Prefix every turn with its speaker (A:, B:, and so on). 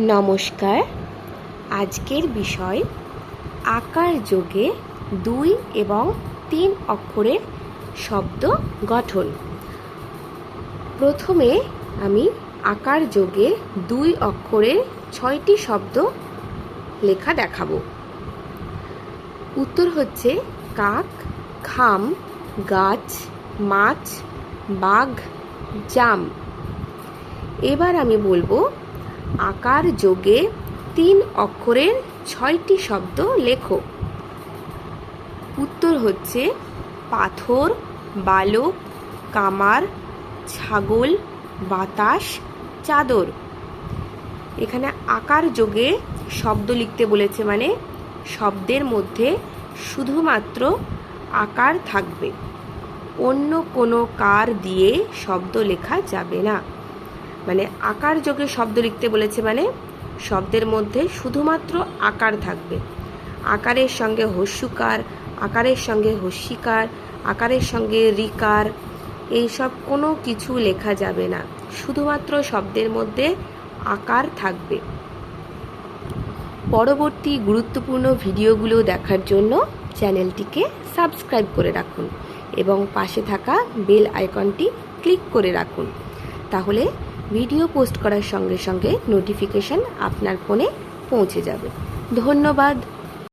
A: নমস্কার। আজকের বিষয় আকার যোগে দুই এবং তিন অক্ষরের শব্দ গঠন। প্রথমে আমি আকার যোগে দুই অক্ষরের ছয়টি শব্দ লেখা দেখাবো। উত্তর হচ্ছে কাক, খাম, গাছ, মাছ, বাঘ, জাম। এবার আমি বলব আকার যোগে তিন অক্ষরের ছয়টি শব্দ লেখো। উত্তর হচ্ছে পাথর, বালক, কামার, ছাগল, বাতাস, চাদর। এখানে আকার যোগে শব্দ লিখতে বলেছে মানে শব্দের মধ্যে শুধুমাত্র আকার থাকবে। অন্য কোনো কার দিয়ে শব্দ লেখা যাবে না। মানে আকার যোগে শব্দ লিখতে বলেছে মানে শব্দের মধ্যে শুধুমাত্র আকার থাকবে। আকারের সঙ্গে হস্যুকার, আকারের সঙ্গে হস্যিকার, আকারের সঙ্গে রিকার, এইসব কোনো কিছু লেখা যাবে না। শুধুমাত্র শব্দের মধ্যে আকার থাকবে। পরবর্তী গুরুত্বপূর্ণ ভিডিওগুলো দেখার জন্য চ্যানেলটিকে সাবস্ক্রাইব করে রাখুন এবং পাশে থাকা বেল আইকনটি ক্লিক করে রাখুন। তাহলে ভিডিও পোস্ট করার সঙ্গে সঙ্গে নোটিফিকেশান আপনার ফোনে পৌঁছে যাবে। ধন্যবাদ।